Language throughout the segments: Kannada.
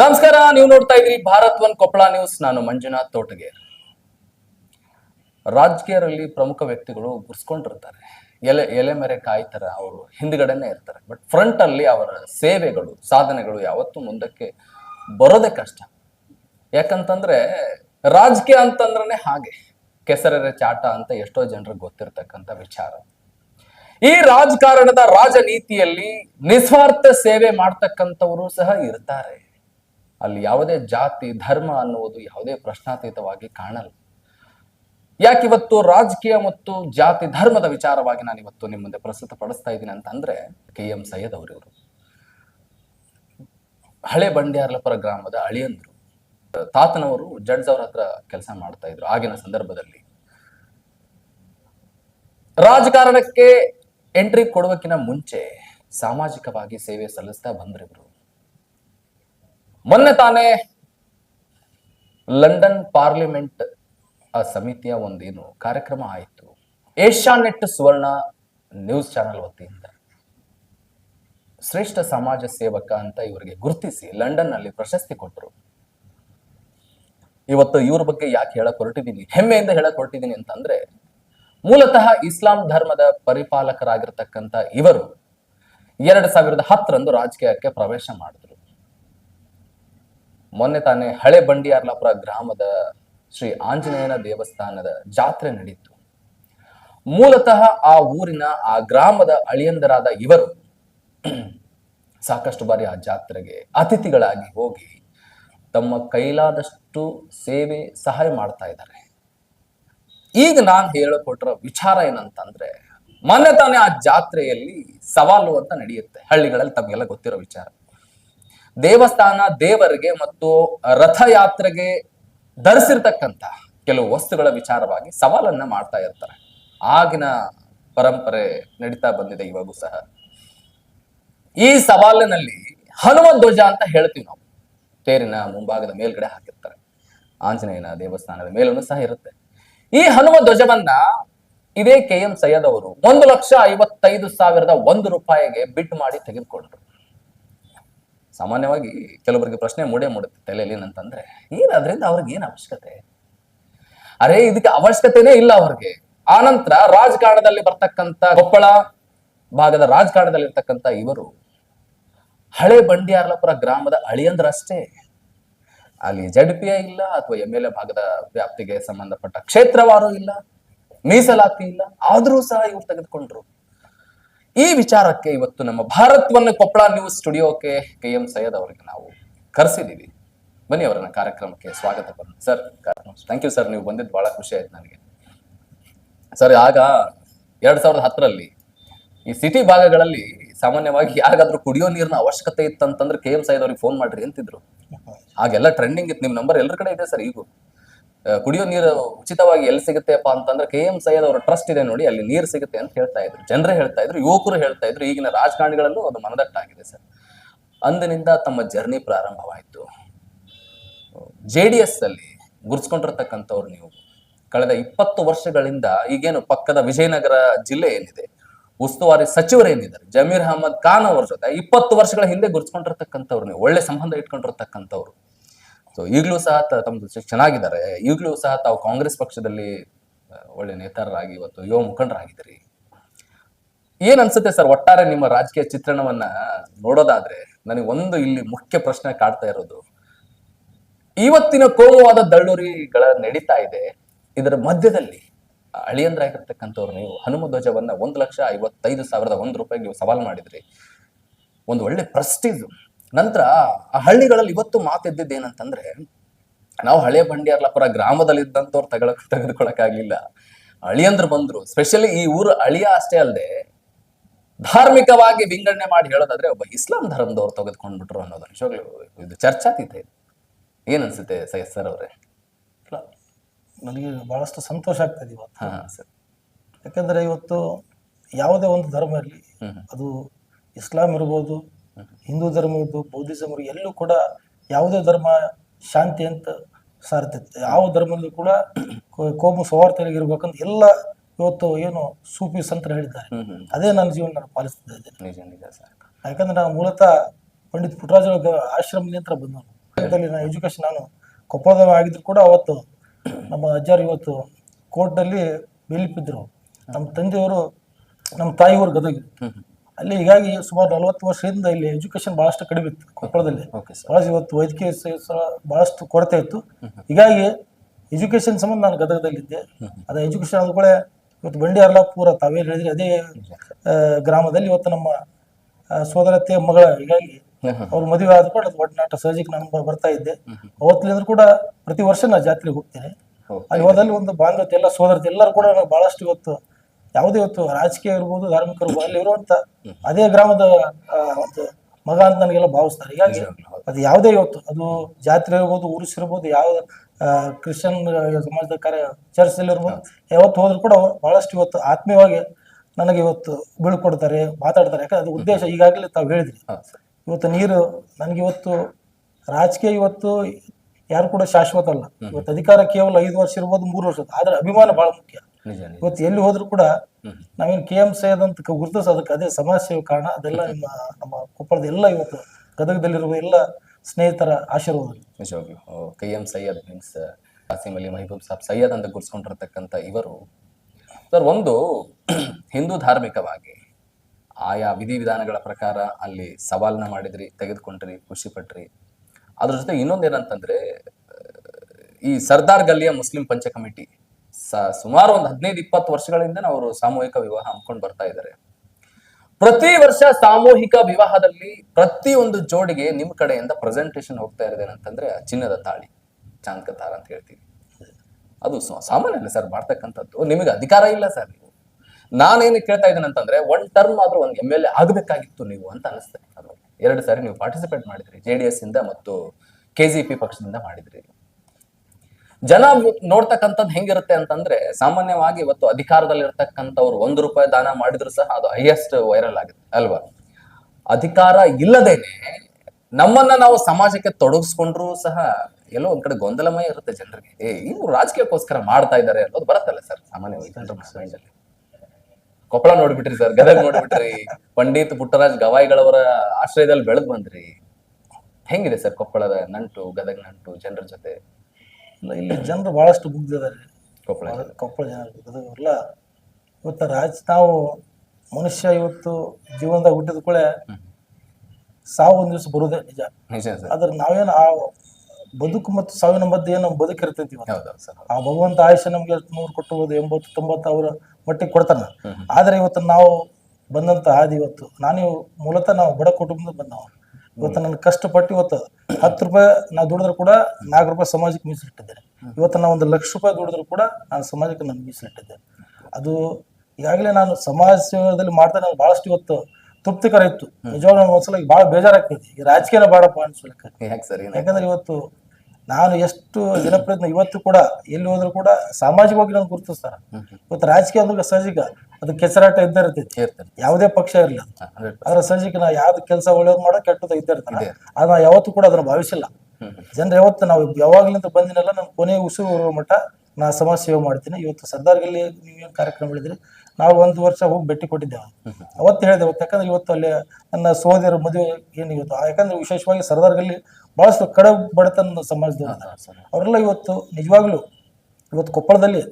ನಮಸ್ಕಾರ, ನೀವು ನೋಡ್ತಾ ಇದ್ರಿ ಭಾರತ್ ಒನ್ ಕೊಪ್ಪಳ ನ್ಯೂಸ್. ನಾನು ಮಂಜುನಾಥ್ ತೋಟಗೇರ್ ರಾಜಕೀಯರಲ್ಲಿ ಪ್ರಮುಖ ವ್ಯಕ್ತಿಗಳು ಗುರ್ಸ್ಕೊಂಡಿರ್ತಾರೆ. ಎಲೆ ಎಲೆ ಮೇರೆ ಕಾಯ್ತಾರ ಅವರು, ಹಿಂದ್ಗಡೆನೆ ಇರ್ತಾರೆ. ಬಟ್ ಫ್ರಂಟ್ ಅಲ್ಲಿ ಅವರ ಸೇವೆಗಳು, ಸಾಧನೆಗಳು ಯಾವತ್ತೂ ಮುಂದಕ್ಕೆ ಬರೋದೇ ಕಷ್ಟ. ಯಾಕಂತಂದ್ರೆ, ರಾಜಕೀಯ ಅಂತಂದ್ರೆ ಹಾಗೆ. ಕೆಸರೆರೆ ಚಾಟ ಅಂತ ಎಷ್ಟೋ ಜನರಿಗೆ ಗೊತ್ತಿರ್ತಕ್ಕಂಥ ವಿಚಾರ. ಈ ರಾಜಕಾರಣದ ರಾಜನೀತಿಯಲ್ಲಿ ನಿಸ್ವಾರ್ಥ ಸೇವೆ ಮಾಡ್ತಕ್ಕಂಥವರು ಸಹ ಇರ್ತಾರೆ. ಅಲ್ಲಿ ಯಾವುದೇ ಜಾತಿ, ಧರ್ಮ ಅನ್ನುವುದು ಯಾವುದೇ ಪ್ರಶ್ನಾತೀತವಾಗಿ ಕಾಣಲ್ಲ. ಯಾಕಿವತ್ತು ರಾಜಕೀಯ ಮತ್ತು ಜಾತಿ, ಧರ್ಮದ ವಿಚಾರವಾಗಿ ನಾನು ಇವತ್ತು ನಿಮ್ಮ ಮುಂದೆ ಪ್ರಸ್ತುತ ಪಡಿಸ್ತಾ ಇದ್ದೀನಿ ಅಂತಂದ್ರೆ ಕೆ ಎಂ ಸೈಯದ್ ಅವರಿವರು. ಹಳೆ ಬಂಡ್ಯಾರ್ಲಪುರ ಗ್ರಾಮದ ಅಳಿಯಂದ್ರು. ತಾತನವರು ಜಡ್ಜ್ ಅವರ ಹತ್ರ ಕೆಲಸ ಮಾಡ್ತಾ ಇದ್ರು ಆಗಿನ ಸಂದರ್ಭದಲ್ಲಿ. ರಾಜಕಾರಣಕ್ಕೆ ಎಂಟ್ರಿ ಕೊಡುವಕ್ಕಿಂತ ಮುಂಚೆ ಸಾಮಾಜಿಕವಾಗಿ ಸೇವೆ ಸಲ್ಲಿಸ್ತಾ ಬಂದ್ರಿಬ್ರು ಮೊನ್ನೆ ತಾನೇ ಲಂಡನ್ ಪಾರ್ಲಿಮೆಂಟ್, ಆ ಸಮಿತಿಯ ಒಂದೇನು ಕಾರ್ಯಕ್ರಮ ಆಯಿತು. ಏಷ್ಯಾನೆಟ್ ಸುವರ್ಣ ನ್ಯೂಸ್ ಚಾನೆಲ್ ವತಿಯಿಂದ. ಶ್ರೇಷ್ಠ ಸಮಾಜ ಸೇವಕ ಅಂತ ಇವರಿಗೆ ಗುರುತಿಸಿ ಲಂಡನ್ನಲ್ಲಿ ಪ್ರಶಸ್ತಿ ಕೊಟ್ಟರು ಇವತ್ತು ಇವ್ರ ಬಗ್ಗೆ ಯಾಕೆ ಹೇಳಕ್ ಹೊರಟಿದ್ದೀನಿ ಹೆಮ್ಮೆಯಿಂದ ಹೇಳಕ್ ಹೊರಟಿದ್ದೀನಿ ಅಂತಂದ್ರೆ, ಮೂಲತಃ ಇಸ್ಲಾಂ ಧರ್ಮದ ಪರಿಪಾಲಕರಾಗಿರ್ತಕ್ಕಂಥ ಇವರು ಎರಡ್ ಸಾವಿರದ ಹತ್ತರಂದು ರಾಜಕೀಯಕ್ಕೆ ಪ್ರವೇಶ ಮಾಡಿದ್ರು. ಮೊನ್ನೆ ತಾನೇ ಹಳೆ ಬಂಡಿಯಾರ್ಲಾಪುರ ಗ್ರಾಮದ ಶ್ರೀ ಆಂಜನೇಯನ ದೇವಸ್ಥಾನದ ಜಾತ್ರೆ ನಡೆಯಿತು ಮೂಲತಃ ಆ ಊರಿನ, ಆ ಗ್ರಾಮದ ಅಳಿಯಂದರಾದ ಇವರು ಸಾಕಷ್ಟು ಬಾರಿ ಆ ಜಾತ್ರೆಗೆ ಅತಿಥಿಗಳಾಗಿ ಹೋಗಿ ತಮ್ಮ ಕೈಲಾದಷ್ಟು ಸೇವೆ, ಸಹಾಯ ಮಾಡ್ತಾ ಇದ್ದಾರೆ. ಈಗ ನಾನು ಹೇಳಿಕೊಟ್ಟಿರೋ ವಿಚಾರ ಏನಂತಂದ್ರೆ, ಮೊನ್ನೆ ತಾನೇ ಆ ಜಾತ್ರೆಯಲ್ಲಿ ಸವಾಲು ಅಂತ ನಡೆಯುತ್ತೆ. ಹಳ್ಳಿಗಳಲ್ಲಿ ತಮಗೆಲ್ಲ ಗೊತ್ತಿರೋ ವಿಚಾರ. ದೇವಸ್ಥಾನ ದೇವರಿಗೆ ಮತ್ತು ರಥಯಾತ್ರೆಗೆ ಧರಿಸಿರ್ತಕ್ಕಂಥ ಕೆಲವು ವಸ್ತುಗಳ ವಿಚಾರವಾಗಿ ಸವಾಲನ್ನ ಮಾಡ್ತಾ ಇರ್ತಾರೆ. ಆಗಿನ ಪರಂಪರೆ ನಡೀತಾ ಬಂದಿದೆ, ಇವಾಗೂ ಸಹ. ಈ ಸವಾಲಿನಲ್ಲಿ ಹನುಮ ಧ್ವಜ ಅಂತ ಹೇಳ್ತೀವಿ ನಾವು. ತೇರಿನ ಮುಂಭಾಗದ ಮೇಲ್ಗಡೆ ಹಾಕಿರ್ತಾರೆ. ಆಂಜನೇಯನ ದೇವಸ್ಥಾನದ ಮೇಲೂ ಸಹ ಇರುತ್ತೆ. ಈ ಹನುಮ ಧ್ವಜವನ್ನ ಇದೇ ಕೆ ಎಂ ಸೈಯದ್ ಅವರು ಒಂದು ಲಕ್ಷ ಐವತ್ತೈದು ಸಾವಿರದ ಒಂದು ರೂಪಾಯಿಗೆ ಬಿಟ್ ಮಾಡಿ ತೆಗೆದುಕೊಂಡ್ರು. ಸಾಮಾನ್ಯವಾಗಿ ಕೆಲವರಿಗೆ ಪ್ರಶ್ನೆ ಮೂಡೇ ಮೂಡುತ್ತೆ ತಲೆಯಲ್ಲಿ ಏನಂತಂದ್ರೆ ಏನು ಅದರಿಂದ ಅವ್ರಿಗೆ ಏನು ಅವಶ್ಯಕತೆ? ಅರೆ, ಇದಕ್ಕೆ ಅವಶ್ಯಕತೆನೇ ಇಲ್ಲ ಅವ್ರಿಗೆ. ಆನಂತರ ರಾಜಕಾರಣದಲ್ಲಿ ಬರ್ತಕ್ಕಂಥ ಕೊಪ್ಪಳ ಭಾಗದ ರಾಜಕಾರಣದಲ್ಲಿ ಇರ್ತಕ್ಕಂಥ ಇವರು ಹಳೆ ಬಂಡಿಯಾರ್ಲಪುರ ಗ್ರಾಮದ ಅಳಿಯಂದ್ರಷ್ಟೇ. ಅಲ್ಲಿ ಜಡ್ ಪಿ ಇಲ್ಲ, ಅಥವಾ ಎಂ ಎಲ್ ಎ ಭಾಗದ ವ್ಯಾಪ್ತಿಗೆ ಸಂಬಂಧಪಟ್ಟ ಕ್ಷೇತ್ರವಾರು ಇಲ್ಲ, ಮೀಸಲಾತಿ ಇಲ್ಲ, ಆದ್ರೂ ಸಹ ಇವ್ರು ತೆಗೆದುಕೊಂಡ್ರು. ಈ ವಿಚಾರಕ್ಕೆ ಇವತ್ತು ನಮ್ಮ ಭಾರತವನ್ನು ಕೊಪ್ಪಳ ನ್ಯೂಸ್ ಸ್ಟುಡಿಯೋಕ್ಕೆ ಕೆ ಎಂ ಸೈಯದ್ ಅವರಿಗೆ ನಾವು ಕರೆಸಿದ್ದೀವಿ. ಬನ್ನಿ ಅವರನ್ನ ಕಾರ್ಯಕ್ರಮಕ್ಕೆ ಸ್ವಾಗತ ಬನ್ನಿ ಸರ್ ಥ್ಯಾಂಕ್ ಯು ಸರ್ ನೀವು ಬಂದಿದ್ದು ಬಹಳ ಖುಷಿ ಆಯ್ತು ನನಗೆ. ಸರ್ ಆಗ ಎರಡ್ ಸಾವಿರದ ಹತ್ತರಲ್ಲಿ ಈ ಸಿಟಿ ಭಾಗಗಳಲ್ಲಿ ಸಾಮಾನ್ಯವಾಗಿ ಯಾರಿಗಾದ್ರೂ ಕುಡಿಯೋ ನೀರಿನ ಅವಶ್ಯಕತೆ ಇತ್ತಂತಂದ್ರೆ ಕೆ ಎಂ ಸೈಯದ್ ಅವ್ರಿಗೆ ಫೋನ್ ಮಾಡ್ರಿ ಅಂತಿದ್ರು. ಆಗೆಲ್ಲ ಟ್ರೆಂಡಿಂಗ್ ಇತ್ತು. ನಿಮ್ ನಂಬರ್ ಎಲ್ಲರ ಕಡೆ ಇದೆ ಸರ್ ಈಗೂ? ಕುಡಿಯೋ ನೀರು ಉಚಿತವಾಗಿ ಎಲ್ಲಿ ಸಿಗುತ್ತೆಪ್ಪ ಅಂತಂದ್ರೆ ಕೆ ಎಂ ಸೈಯದ್ ಅವರ ಟ್ರಸ್ಟ್ ಇದೆ ನೋಡಿ, ಅಲ್ಲಿ ನೀರು ಸಿಗುತ್ತೆ ಅಂತ ಹೇಳ್ತಾ ಇದ್ರು. ಜನರೇ ಹೇಳ್ತಾ ಇದ್ರು, ಯುವಕರು ಹೇಳ್ತಾ ಇದ್ರು, ಈಗಿನ ರಾಜಕಾರಣಿಗಳಲ್ಲೂ ಅದು ಮನದಟ್ಟಾಗಿದೆ ಸರ್. ಅಂದಿನಿಂದ ತಮ್ಮ ಜರ್ನಿ ಪ್ರಾರಂಭವಾಯಿತು. ಜೆ ಡಿ ಎಸ್ ಅಲ್ಲಿ ಗುರ್ಸ್ಕೊಂಡಿರ್ತಕ್ಕಂಥವ್ರು ನೀವು. ಕಳೆದ ಇಪ್ಪತ್ತು ವರ್ಷಗಳಿಂದ ಈಗೇನು ಪಕ್ಕದ ವಿಜಯನಗರ ಜಿಲ್ಲೆ ಏನಿದೆ, ಉಸ್ತುವಾರಿ ಸಚಿವರೇನಿದ್ದಾರೆ ಜಮೀರ್ ಅಹಮದ್ ಖಾನ್ ಅವ್ರ ಜೊತೆ ಇಪ್ಪತ್ತು ವರ್ಷಗಳ ಹಿಂದೆ ಗುರ್ಸ್ಕೊಂಡಿರ್ತಕ್ಕಂಥವ್ರು ನೀವು, ಒಳ್ಳೆ ಸಂಬಂಧ ಇಟ್ಕೊಂಡಿರ್ತಕ್ಕಂಥವ್ರು. ಸೊ ಈಗಲೂ ಸಹ ತಮ್ಮದು ಚೆನ್ನಾಗಿದ್ದಾರೆ. ಈಗಲೂ ಸಹ ತಾವು ಕಾಂಗ್ರೆಸ್ ಪಕ್ಷದಲ್ಲಿ ಒಳ್ಳೆ ನೇತಾರರಾಗಿ ಇವತ್ತು ಯುವ ಮುಖಂಡರಾಗಿದ್ದೀರಿ. ಏನ್ ಅನ್ಸುತ್ತೆ ಸರ್ ಒಟ್ಟಾರೆ ನಿಮ್ಮ ರಾಜಕೀಯ ಚಿತ್ರಣವನ್ನ ನೋಡೋದಾದ್ರೆ, ನನಗೆ ಒಂದು ಇಲ್ಲಿ ಮುಖ್ಯ ಪ್ರಶ್ನೆ ಕಾಡ್ತಾ ಇರೋದು. ಇವತ್ತಿನ ಕೋಮುವಾದ ದಳ್ಳುರಿಗಳ ನಡೀತಾ ಇದೆ. ಇದರ ಮಧ್ಯದಲ್ಲಿ ಅಳಿಯಂದ್ರಾಗಿರ್ತಕ್ಕಂಥವ್ರು ನೀವು ಹನುಮ ಧ್ವಜವನ್ನ ಒಂದು ಲಕ್ಷ ಐವತ್ತೈದು ಸಾವಿರದ ಒಂದು ರೂಪಾಯಿಗೆ ನೀವು ಸವಾಲ್ ಮಾಡಿದ್ರಿ. ಒಂದು ಒಳ್ಳೆ ಪ್ರೆಸ್ಟೀಜ್ ನಂತರ ಆ ಹಳ್ಳಿಗಳಲ್ಲಿ ಇವತ್ತು ಮಾತೆದ್ದಿದ್ದು ಏನಂತಂದ್ರೆ ನಾವು ಹಳೆ ಬಂಡಿಯಾರ್ಲಪುರ ಗ್ರಾಮದಲ್ಲಿ ಇದ್ದಂಥವ್ರು ತಗೊಳ ತೆಗೆದುಕೊಳಕ್ಕಾಗ್ಲಿಲ್ಲ ಅಳಿಯಂದ್ರು ಬಂದ್ರು. ಸ್ಪೆಷಲಿ ಈ ಊರು ಅಳಿಯ ಅಷ್ಟೇ ಅಲ್ಲದೆ ಧಾರ್ಮಿಕವಾಗಿ ವಿಂಗಡಣೆ ಮಾಡಿ ಹೇಳೋದಾದ್ರೆ ಒಬ್ಬ ಇಸ್ಲಾಂ ಧರ್ಮದವ್ರು ತೆಗೆದುಕೊಂಡ್ಬಿಟ್ರು ಅನ್ನೋದು ನಿಜವಾಗ್ಲೂ ಇದು ಚರ್ಚಾತೀತ ಇದು. ಏನ್ ಅನ್ಸುತ್ತೆ ಸೈಯದ್ ಸರ್ ಅವರೇ? ನನಗೆ ಬಹಳಷ್ಟು ಸಂತೋಷ ಆಗ್ತದೆ ಇವತ್ತು. ಹಾ ಸರ್. ಯಾಕಂದ್ರೆ ಇವತ್ತು ಯಾವುದೇ ಒಂದು ಧರ್ಮ ಇರಲಿ ಅದು ಇಸ್ಲಾಂ ಇರ್ಬೋದು ಹಿಂದೂ ಧರ್ಮ ಇದ್ದು ಬೌದ್ಧಿಸಮ್ ಎಲ್ಲೂ ಕೂಡ ಯಾವುದೇ ಧರ್ಮ ಶಾಂತಿ ಅಂತ ಸಾರ್ತೈತೆ ಯಾವ ಧರ್ಮದಲ್ಲೂ ಕೂಡ ಕೋಮು ಸೌಹಾರ್ದವಾಗಿರ್ಬೇಕಂತ ಎಲ್ಲ ಇವತ್ತು ಏನು ಸೂಫಿ ಸಂತರು ಹೇಳಿದ್ದಾರೆ. ಅದೇ ನನ್ನ ಜೀವನ ನಾನು ಪಾಲಿಸ್ತಾ ಇದ್ದೇನೆ. ಯಾಕಂದ್ರೆ ನಾನು ಮೂಲತಃ ಪಂಡಿತ್ ಪುಟ್ಟರಾಜ ಆಶ್ರಮದಿಂದ ಬಂದವನು. ಅದರಲ್ಲಿ ನಾನು ಎಜುಕೇಶನ್ ನಾನು ಕೊಪ್ಪಳದ ಆಗಿದ್ರು ಕೂಡ ಅವತ್ತು ನಮ್ಮ ಅಜ್ಜಾರು ಇವತ್ತು ಕೋರ್ಟ್ ಅಲ್ಲಿ ಬೇಲಿಪಿದ್ರು. ನಮ್ಮ ತಂದೆಯವರು ನಮ್ಮ ತಾಯಿಯವರು ಗದಗ ಅಲ್ಲಿ ಹೀಗಾಗಿ ಸುಮಾರು ನಲವತ್ತು ವರ್ಷದಿಂದ ಇಲ್ಲಿ ಎಜುಕೇಶನ್ ಬಹಳಷ್ಟು ಕಡಿಮೆ ಇತ್ತು ಕೊಪ್ಪಳದಲ್ಲಿ. ಬಹಳ ಇವತ್ತು ವೈದ್ಯಕೀಯ ಬಹಳಷ್ಟು ಕೊರತೆ ಇತ್ತು. ಹೀಗಾಗಿ ಎಜುಕೇಶನ್ ಸಂಬಂಧ ನಾನು ಗದಗದಲ್ಲಿದ್ದೆ. ಅದ ಎಜುಕೇಶನ್ ಆದ ಕೂಡ ಇವತ್ತು ಬಂಡಿ ಅರ್ಲಾಪುರ ತಾವೇ ಹೇಳಿದ್ರೆ ಅದೇ ಗ್ರಾಮದಲ್ಲಿ ಇವತ್ತು ನಮ್ಮ ಸೋದರತೆ ಮಗಳ ಹೀಗಾಗಿ ಅವ್ರ ಮದುವೆ ಆದ ಕೂಡ ಒಡನಾಟ ಸಹಜಕ್ಕೆ ನಾನು ಬರ್ತಾ ಇದ್ದೆ. ಅವತ್ತಿನಿಂದ ಕೂಡ ಪ್ರತಿ ವರ್ಷ ನಾನು ಜಾತ್ರೆಗೆ ಹೋಗ್ತೇನೆ. ಅಲ್ಲಿ ಹೋದಲ್ಲಿ ಒಂದು ಬಾಂಧವ್ಯ ಎಲ್ಲ ಸೋದರತೆ ಎಲ್ಲರೂ ಕೂಡ ಬಹಳಷ್ಟು ಇವತ್ತು ಯಾವುದೇ ಇವತ್ತು ರಾಜಕೀಯ ಇರ್ಬೋದು ಧಾರ್ಮಿಕ ಇರ್ಬೋದು ಅಲ್ಲಿ ಇರುವಂತ ಅದೇ ಗ್ರಾಮದ ಒಂದು ಮಗ ಅಂತ ನನಗೆಲ್ಲ ಭಾವಿಸ್ತಾರೆ. ಹೀಗಾಗಿ ಅದು ಯಾವುದೇ ಇವತ್ತು ಅದು ಜಾತ್ರೆ ಇರ್ಬೋದು ಉರುಸ್ ಇರ್ಬೋದು ಯಾವ ಕ್ರಿಶ್ಚಿಯನ್ ಸಮಾಜದ ಕಾರ್ಯ ಚರ್ಚ್ ಇರ್ಬೋದು ಯಾವತ್ತು ಹೋದ್ರು ಕೂಡ ಬಹಳಷ್ಟು ಇವತ್ತು ಆತ್ಮೀಯವಾಗಿ ನನಗೆ ಇವತ್ತು ಬೀಳ್ಕೊಡ್ತಾರೆ ಮಾತಾಡ್ತಾರೆ. ಯಾಕಂದ್ರೆ ಅದು ಉದ್ದೇಶ ಈಗಾಗಲೇ ತಾವು ಹೇಳಿದ್ರಿ. ಇವತ್ತು ನೀರು ನನಗೆ ಇವತ್ತು ರಾಜಕೀಯ ಇವತ್ತು ಯಾರು ಕೂಡ ಶಾಶ್ವತ ಅಲ್ಲ. ಇವತ್ತು ಅಧಿಕಾರ ಕೇವಲ ಐದು ವರ್ಷ ಇರ್ಬೋದು ಮೂರು ವರ್ಷ ಆದ್ರೆ ಅಭಿಮಾನ ಬಹಳ ಮುಖ್ಯ. ಇವತ್ತು ಎಲ್ಲಿ ಹೋದ್ರು ಕೂಡ ನಾವೇನು ಕೆ ಎಂ ಸೈಯದ್ ಅಂತ ಗುರುತಿಸೋದಕ್ಕೆ ಅದೇ ಸಮಾಜ ಸೇವೆ ಕಾರಣ ಅದೆಲ್ಲ ನಿಮ್ಮ ನಮ್ಮ ಕೊಪ್ಪಳದ ಎಲ್ಲ ಇವತ್ತು ಗದಗದಲ್ಲಿರುವ ಎಲ್ಲ ಸ್ನೇಹಿತರ ಆಶೀರ್ವಾದ ನಿಜವಾಗ್ಲೂ. K M Syed means Kasim Ali Mahaboob Sab Syed ಅಂತ ಗುರ್ಸ್ಕೊಂಡಿರ್ತಕ್ಕಂಥ ಇವರು. ಸರ್ ಒಂದು ಹಿಂದೂ ಧಾರ್ಮಿಕವಾಗಿ ಆಯಾ ವಿಧಿವಿಧಾನಗಳ ಪ್ರಕಾರ ಅಲ್ಲಿ ಸವಾಲನ್ನ ಮಾಡಿದ್ರಿ ತೆಗೆದುಕೊಂಡ್ರಿ ಖುಷಿ ಪಟ್ರಿ. ಅದ್ರ ಜೊತೆ ಇನ್ನೊಂದೇನಂತಂದ್ರೆ ಈ ಸರ್ದಾರ್ ಗಲ್ಲಿಯ ಮುಸ್ಲಿಂ ಪಂಚ ಕಮಿಟಿ ಸುಮಾರು ಒಂದು ಹದಿನೈದು, ಇಪ್ಪತ್ತು ವರ್ಷಗಳಿಂದ ಅವರು ಸಾಮೂಹಿಕ ವಿವಾಹ ಹಮ್ಮಿಕೊಂಡು ಬರ್ತಾ ಇದ್ದಾರೆ. ಪ್ರತಿ ವರ್ಷ ಸಾಮೂಹಿಕ ವಿವಾಹದಲ್ಲಿ ಪ್ರತಿ ಒಂದು ಜೋಡಿಗೆ ನಿಮ್ಮ ಕಡೆಯಿಂದ ಪ್ರೆಸೆಂಟೇಶನ್ ಹೋಗ್ತಾ ಇರೋದೇನಂತಂದ್ರೆ ಚಿನ್ನದ ತಾಳಿ ತಾರ ಅಂತ ಹೇಳ್ತೀವಿ. ಅದು ಸಾಮಾನ್ಯ ಸರ್ ಮಾಡ್ತಕ್ಕಂಥದ್ದು. ನಿಮಗೆ ಅಧಿಕಾರ ಇಲ್ಲ ಸರ್ ನೀವು. ನಾನೇನು ಕೇಳ್ತಾ ಇದ್ದೇನೆ ಅಂತಂದ್ರೆ ಒನ್ ಟರ್ಮ್ ಆದ್ರೂ ಒಂದು ಎಂ ಎಲ್ ಎ ಆಗಬೇಕಾಗಿತ್ತು ನೀವು ಅಂತ ಅನಿಸ್ತದೆ. ಎರಡು ಸಾರಿ ನೀವು ಪಾರ್ಟಿಸಿಪೇಟ್ ಮಾಡಿದ್ರಿ. ಜೆ ಡಿ ಎಸ್ ಇಂದ ಮತ್ತು ಕೆ ಜಿ ಪಿ ಪಕ್ಷದಿಂದ ಮಾಡಿದ್ರಿ. ಜನ ನೋಡ್ತಕ್ಕಂಥದ್ದು ಹೆಂಗಿರುತ್ತೆ ಅಂತಂದ್ರೆ ಸಾಮಾನ್ಯವಾಗಿ ಇವತ್ತು ಅಧಿಕಾರದಲ್ಲಿ ಇರ್ತಕ್ಕಂಥವ್ರು ಒಂದು ರೂಪಾಯಿ ದಾನ ಮಾಡಿದ್ರು ಸಹ ಅದು ಹೈಯೆಸ್ಟ್ ವೈರಲ್ ಆಗುತ್ತೆ ಅಲ್ವಾ? ಅಧಿಕಾರ ಇಲ್ಲದೇನೆ ನಮ್ಮನ್ನ ನಾವು ಸಮಾಜಕ್ಕೆ ತೊಡಗಿಸ್ಕೊಂಡ್ರು ಸಹ ಎಲ್ಲೋ ಒಂದ್ ಕಡೆ ಗೊಂದಲಮಯ ಇರುತ್ತೆ ಜನರಿಗೆ. ಏ ಇವ್ರು ರಾಜಕೀಯಕ್ಕೋಸ್ಕರ ಮಾಡ್ತಾ ಇದ್ದಾರೆ ಅನ್ನೋದು ಬರುತ್ತಲ್ಲ ಸರ್ ಸಾಮಾನ್ಯವಾಗಿ ಕೊಪ್ಪಳ ನೋಡ್ಬಿಟ್ರಿ ಸರ್ ಗದಗ ನೋಡ್ಬಿಟ್ರಿ ಪಂಡಿತ್ ಪುಟ್ಟರಾಜ್ ಗವಾಯಿಗಳವರ ಆಶ್ರಯದಲ್ಲಿ ಬೆಳೆದ್ ಬಂದ್ರಿ. ಹೆಂಗಿದೆ ಸರ್ ಕೊಪ್ಪಳದ ನಂಟು ಗದಗ ನಂಟು ಜನರ ಜೊತೆ? ಇಲ್ಲ ಇಲ್ಲಿ ಜನರು ಬಹಳಷ್ಟು ಮುಗ್ದಿದ್ದಾರೆ ಕೊಪ್ಪಳ ಕೊಪ್ಪಳ ಜನ ಗದಗವರೆಲ್ಲ ಇವತ್ತು ರಾಜ ನಾವು ಮನುಷ್ಯ ಇವತ್ತು ಜೀವನದಾಗ ಹುಟ್ಟಿದ ಕೂಡ ಸಾವು ಒಂದು ದಿವಸ ಬರುದೇ ನಿಜ. ನಿಜ ಸರ್. ಆದ್ರೆ ನಾವೇನು ಆ ಬದುಕು ಮತ್ತು ಸಾವಿನ ಮಧ್ಯೆ ಏನು ಬದುಕಿರ್ತೈತಿ ಇವತ್ತು. ಹೌದೌದು ಸರ್. ಆ ಭಗವಂತ ಆಯುಷ್ಯ ನಮ್ಗೆ ನೂರು ಕೊಟ್ಟಬಹುದು ಎಂಬತ್ತು ತೊಂಬತ್ತು ಅವರ ಮಟ್ಟಿಗೆ ಕೊಡ್ತಾನ. ಆದ್ರೆ ಇವತ್ತು ನಾವು ಬಂದಂತ ಹಾದಿ ಇವತ್ತು ನಾನು ಮೂಲತಃ ನಾವು ಬಡ ಕುಟುಂಬದ ಬಂದವ ಇವತ್ತು ನನ್ನ ಕಷ್ಟಪಟ್ಟು ಇವತ್ತು ಹತ್ತು ರೂಪಾಯಿ ನಾ ದುಡಿದ್ರು ಕೂಡ ನಾಲ್ಕು ರೂಪಾಯಿ ಸಮಾಜಕ್ಕೆ ಮೀಸಲಿಟ್ಟಿದ್ದೇನೆ. ಇವತ್ತು ನಾ ಒಂದು ಲಕ್ಷ ರೂಪಾಯಿ ದುಡಿದ್ರು ಕೂಡ ನಾನು ಸಮಾಜಕ್ಕೆ ನಾನು ಮೀಸಲಿಟ್ಟಿದ್ದೇನೆ. ಅದು ಈಗಾಗಲೇ ನಾನು ಸಮಾಜ ಸೇವೆಯಲ್ಲಿ ಮಾಡ್ತಾ ನನಗೆ ಬಹಳಷ್ಟು ಇವತ್ತು ತೃಪ್ತಿಕರ ಇತ್ತು. ನಿಜವಾಗ್ಲೂ ಒಂದ್ಸಲ ಭಾಳ ಬೇಜಾರಾಗ್ತೈತಿ ಈ ರಾಜಕೀಯ ಬಾಡಪ್ಪ ಅನ್ಸಲಿಕ್ಕೆ ಯಾಕಂದ್ರೆ ಇವತ್ತು ನಾನು ಎಷ್ಟು ಜನಪ್ರಯತ್ನ ಇವತ್ತು ಕೂಡ ಎಲ್ಲಿ ಹೋದ್ರು ಕೂಡ ಸಾಮಾಜಿಕವಾಗಿ ನಾನು ಗುರುತಿಸ್ತಾರ ಇವತ್ತು ರಾಜಕೀಯ ಅಂದ್ರೆ ಸಹಜಿಕ ಅದು ಕೆಸರಾಟ ಇದ್ದೇ ಇರ್ತೈತಿ. ಯಾವುದೇ ಪಕ್ಷ ಇರಲಿ ಆದ್ರೆ ಹ, 100%. ಅದರ ಸಹಜಿಕ ನಾ ಯಾವ್ದು ಕೆಲಸ ಒಳ್ಳೇದು ಮಾಡೋ ಕೆಟ್ಟದ ಇದ್ದೇ ಇರ್ತಾನೆ ಅದು ನಾ ಯಾವತ್ತೂ ಕೂಡ ಅದನ್ನ ಭಾವಿಸಿಲ್ಲ. ಜನರು ಯಾವತ್ತು ನಾವು ಯಾವಾಗ್ಲಿಂದ ಬಂದಿನಲ್ಲ ನಾನು ಕೊನೆ ಉಸಿರು ಮಟ್ಟ ನಾ ಸಮಾಜ ಸೇವೆ ಮಾಡ್ತೀನಿ. ಇವತ್ತು ಸರ್ದಾರ್ಗಲ್ಲಿ ನೀವೇನು ಕಾರ್ಯಕ್ರಮ ಹೇಳಿದ್ರಿ? ನಾವು ಒಂದು ವರ್ಷ ಹೋಗಿ ಭೇಟಿ ಕೊಟ್ಟಿದ್ದೇವೆ. ಅವತ್ತು ಹೇಳಿದೆವು ಯಾಕಂದ್ರೆ ಇವತ್ತು ಅಲ್ಲಿ ನನ್ನ ಸೋದರ ಮದುವೆ ಏನು ಇವತ್ತು ಯಾಕಂದ್ರೆ ವಿಶೇಷವಾಗಿ ಸರ್ದಾರ್ಗಲ್ಲಿ ಬಹಳಷ್ಟು ಕಡೆ ಬಡತನ ಸಮಾಜದವರು ಅವರೆಲ್ಲ ಇವತ್ತು ನಿಜವಾಗ್ಲೂ ಇವತ್ತು ಕೊಪ್ಪಳದಲ್ಲಿ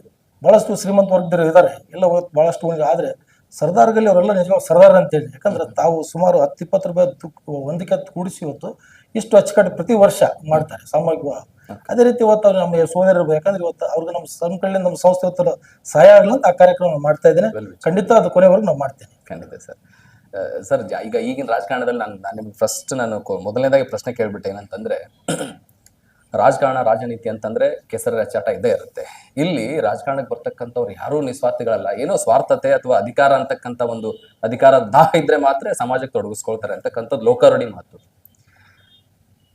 ಬಹಳಷ್ಟು ಶ್ರೀಮಂತ ವರ್ಗದವರು ಇದ್ದಾರೆ. ಎಲ್ಲ ಇವತ್ತು ಬಹಳಷ್ಟು ಆದರೆ ಆದ್ರೆ ಸರ್ದಾರ್ಗಲ್ಲಿ ಅವರೆಲ್ಲ ನಿಜವಾಗ ಸರ್ದಾರ್ ಅಂತೇಳಿ. ಯಾಕಂದ್ರೆ ತಾವು ಸುಮಾರು ಹತ್ತು ಇಪ್ಪತ್ತು ರೂಪಾಯಿ ಒಂದಕ್ಕೆ ಹತ್ತು ಕೂಡಿಸಿ ಇವತ್ತು ಇಷ್ಟು ಅಚ್ಚುಕಟ್ಟು ಪ್ರತಿ ವರ್ಷ ಮಾಡ್ತಾರೆ ಸಾಮೂಹಿಕ ವಿವಾಹ. ಅದೇ ರೀತಿ ಇವತ್ತು ಅವ್ರು ನಮ್ಮ ಸೋದರ ಯಾಕಂದ್ರೆ ಇವತ್ತು ಅವ್ರಿಗೆ ನಮ್ಮ ನಮ್ಮ ಕಡೆಯಿಂದ ನಮ್ಮ ಸಂಸ್ಥೆ ಇವತ್ತು ಸಹಾಯ ಆಗಲಿ ಅಂತ ಆ ಕಾರ್ಯಕ್ರಮ ಮಾಡ್ತಾ ಇದ್ದೇನೆ. ಖಂಡಿತ ಅದು ಕೊನೆವರೆಗೂ ನಾವು ಮಾಡ್ತೇನೆ. ಖಂಡಿತ ಸರ್. ಸರ್ ಈಗ ಈಗಿನ ರಾಜಕಾರಣದಲ್ಲಿ ನಾನು ನಾನು ನಿಮ್ಗೆ ಫಸ್ಟ್ ನಾನು ಮೊದಲನೇದಾಗಿ ಪ್ರಶ್ನೆ ಕೇಳ್ಬಿಟ್ಟೆ ಏನಂತಂದ್ರೆ ರಾಜಕಾರಣ, ರಾಜನೀತಿ ಅಂತಂದ್ರೆ ಕೆಸರ ರಚಾಟ ಇದ್ದೇ ಇರುತ್ತೆ. ಇಲ್ಲಿ ರಾಜಕಾರಣಕ್ಕೆ ಬರ್ತಕ್ಕಂಥವ್ರು ಯಾರೂ ನಿಸ್ವಾರ್ಥಿಗಳಲ್ಲ. ಏನೋ ಸ್ವಾರ್ಥತೆ ಅಥವಾ ಅಧಿಕಾರ ಅಂತಕ್ಕಂಥ ಒಂದು ಅಧಿಕಾರ ದಾಹ ಇದ್ರೆ ಮಾತ್ರ ಸಮಾಜಕ್ಕೆ ತೊಡಗಿಸ್ಕೊಳ್ತಾರೆ ಅಂತಕ್ಕಂಥದ್ದು ಲೋಕಾರೂಢಿ ಮಾತು.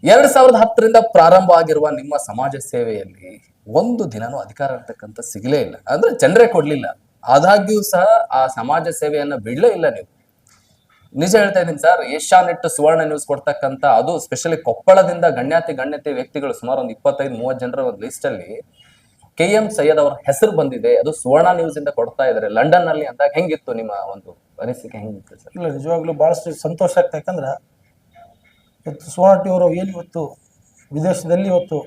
ಎರಡ್ ಸಾವಿರದ ಹತ್ತರಿಂದ ಪ್ರಾರಂಭ ಆಗಿರುವ ನಿಮ್ಮ ಸಮಾಜ ಸೇವೆಯಲ್ಲಿ ಒಂದು ದಿನನೂ ಅಧಿಕಾರ ಅಂತಕ್ಕಂಥ ಸಿಗಲೇ ಇಲ್ಲ. ಅಂದ್ರೆ ಜನರೇ ಕೊಡ್ಲಿಲ್ಲ. ಆದಾಗ್ಯೂ ಸಹ ಆ ಸಮಾಜ ಸೇವೆಯನ್ನ ಬಿಡ್ಲೇ ಇಲ್ಲ ನೀವು. ನಿಜ ಹೇಳ್ತಾ ಇದ್ದೀನಿ ಸರ್ ಏಷ್ಯಾನೆಟ್ ಸುವರ್ಣ ನ್ಯೂಸ್ ಕೊಡ್ತಕ್ಕಂತ ಅದು ಸ್ಪೆಷಲಿ ಕೊಪ್ಪಳದಿಂದ ಗಣ್ಯಾತಿ ಗಣ್ಯತೆ ವ್ಯಕ್ತಿಗಳು ಸುಮಾರು ಒಂದು ಇಪ್ಪತ್ತೈದು ಮೂವತ್ತು ಜನರ ಒಂದು ಲಿಸ್ಟ್ ಅಲ್ಲಿ ಕೆ ಎಂ ಸೈಯದ್ ಅವರ ಹೆಸರು ಬಂದಿದೆ. ಅದು ಸುವರ್ಣ ನ್ಯೂಸ್ ಇಂದ ಕೊಡ್ತಾ ಇದ್ದಾರೆ ಲಂಡನ್ನಲ್ಲಿ ಅಂದಾಗ ಹೆಂಗಿತ್ತು ನಿಮ್ಮ ಒಂದು ಅನಿಸಿಕೆ? ಹೆಂಗಿತ್ತು ಸರ್? ಇಲ್ಲ ನಿಜವಾಗ್ಲೂ ಬಹಳಷ್ಟು ಸಂತೋಷ ಆಗ್ತಾ ಯಾಕಂದ್ರೆ ಇವತ್ತು ಸುವರ್ಣ ಟಿ ಅವರು ಏನು ಇವತ್ತು ವಿದೇಶದಲ್ಲಿ ಇವತ್ತು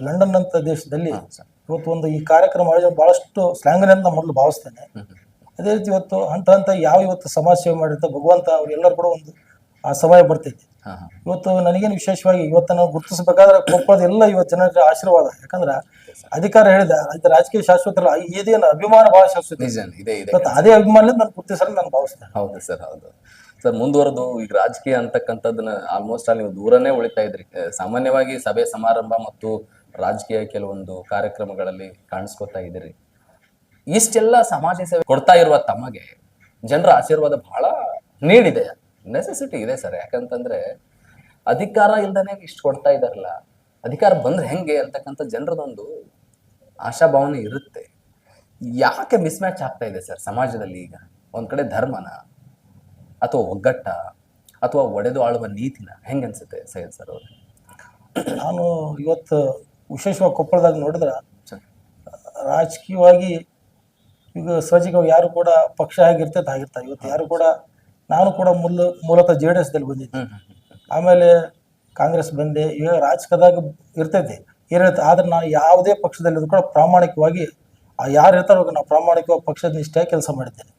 ಲಂಡನ್ ಅಂತ ದೇಶದಲ್ಲಿ. ಇವತ್ತು ಒಂದು ಈ ಕಾರ್ಯಕ್ರಮ ಆಯೋಜನೆ ಬಹಳಷ್ಟು ಶ್ಲಾಘನೆ ಅಂತ ಮೊದಲು ಭಾವಿಸ್ತೇನೆ. ಅದೇ ರೀತಿ ಇವತ್ತು ಹಂತ ಹಂತ ಯಾವ ಇವತ್ತು ಸಮಾಜ ಸೇವೆ ಮಾಡಿರ್ತ ಭಗವಂತ ಅವ್ರೆಲ್ಲರೂ ಕೂಡ ಒಂದು ಆ ಸಮಯ ಬರ್ತೈತಿ. ಇವತ್ತು ನನಗೇನು ವಿಶೇಷವಾಗಿ ಇವತ್ತು ನಾವು ಗುರುತಿಸಬೇಕಾದ್ರೆ ಕೊಪ್ಪಳದ ಎಲ್ಲ ಇವತ್ತು ಜನರ ಆಶೀರ್ವಾದ. ಯಾಕಂದ್ರೆ ಅಧಿಕಾರ ಹೇಳಿದ ಅದು ರಾಜಕೀಯ ಶಾಶ್ವತ ಅಲ್ಲ ಇದೇನು ಅಭಿಮಾನ ಬಹಳ ಶಾಶ್ವತ. ಇದೆ ಇದೆ. ಅದೇ ಅಭಿಮಾನದಿಂದ ನಾನು ಗುರುತಿಸಲು ನಾನು ಭಾವಿಸ್ತೇನೆ. ಹೌದು ಸರ್ ಹೌದು. ಸರ್ ಮುಂದುವರೆದು ಈಗ ರಾಜಕೀಯ ಅಂತಕ್ಕಂಥದ್ದನ್ನ ಆಲ್ಮೋಸ್ಟ್ ಅಲ್ಲಿ ನೀವು ದೂರನೇ ಉಳಿತಾ ಇದ್ರಿ. ಸಾಮಾನ್ಯವಾಗಿ ಸಭೆ ಸಮಾರಂಭ ಮತ್ತು ರಾಜಕೀಯ ಕೆಲವೊಂದು ಕಾರ್ಯಕ್ರಮಗಳಲ್ಲಿ ಕಾಣಿಸ್ಕೊತಾ ಇದ್ದೀರಿ. ಇಷ್ಟೆಲ್ಲ ಸಮಾಜ ಸೇವೆ ಕೊಡ್ತಾ ಇರುವ ತಮಗೆ ಜನರ ಆಶೀರ್ವಾದ ಬಹಳ ನೀಡಿದೆ. ನೆಸೆಸಿಟಿ ಇದೆ ಸರ್. ಯಾಕಂತಂದ್ರೆ ಅಧಿಕಾರ ಇಲ್ದನೆ ಇಷ್ಟು ಕೊಡ್ತಾ ಇದಾರಲ್ಲ ಅಧಿಕಾರ ಬಂದ್ರೆ ಹೆಂಗೆ ಅಂತಕ್ಕಂಥ ಜನರದೊಂದು ಆಶಾಭಾವನೆ ಇರುತ್ತೆ. ಯಾಕೆ ಮಿಸ್ಮ್ಯಾಚ್ ಆಗ್ತಾ ಇದೆ ಸರ್ ಸಮಾಜದಲ್ಲಿ ಈಗ? ಒಂದ್ ಕಡೆ ಧರ್ಮನ ಅಥವಾ ಒಗ್ಗಟ್ಟ ಅಥವಾ ಒಡೆದು ಆಳುವ ನೀತಿನ ಹೆಂಗೆ ಅನ್ಸುತ್ತೆ ಸೈಯದ್ ಸರ್ ಅವ್ರೆ? ನಾನು ಇವತ್ತು ವಿಶೇಷವಾಗಿ ಕೊಪ್ಪಳದಾಗ ನೋಡಿದ್ರೆ ರಾಜಕೀಯವಾಗಿ ಈಗ ಸಹಜವಾಗಿ ಯಾರು ಕೂಡ ಪಕ್ಷ ಆಗಿರ್ತೈತೆ ಆಗಿರ್ತಾರೆ. ಇವತ್ತು ಯಾರು ಕೂಡ ನಾನು ಕೂಡ ಮೊದಲು ಮೂಲತಃ ಜೆ ಡಿ ಎಸ್ದಲ್ಲಿ ಬಂದಿದ್ದೆ. ಆಮೇಲೆ ಕಾಂಗ್ರೆಸ್ ಬಂದೆ. ಇವಾಗ ರಾಜಕೀಯದಾಗ ಇರ್ತೈತಿ. ಏನಿರುತ್ತೆ ಆದ್ರೆ ನಾನು ಯಾವುದೇ ಪಕ್ಷದಲ್ಲಿ ಕೂಡ ಪ್ರಾಮಾಣಿಕವಾಗಿ ಆ ಯಾರು ಇರ್ತಾರೋ ನಾವು ಪ್ರಾಮಾಣಿಕವಾಗಿ ಪಕ್ಷದ ನಿಷ್ಠೆ ಕೆಲಸ ಮಾಡಿದ್ದೇನೆ.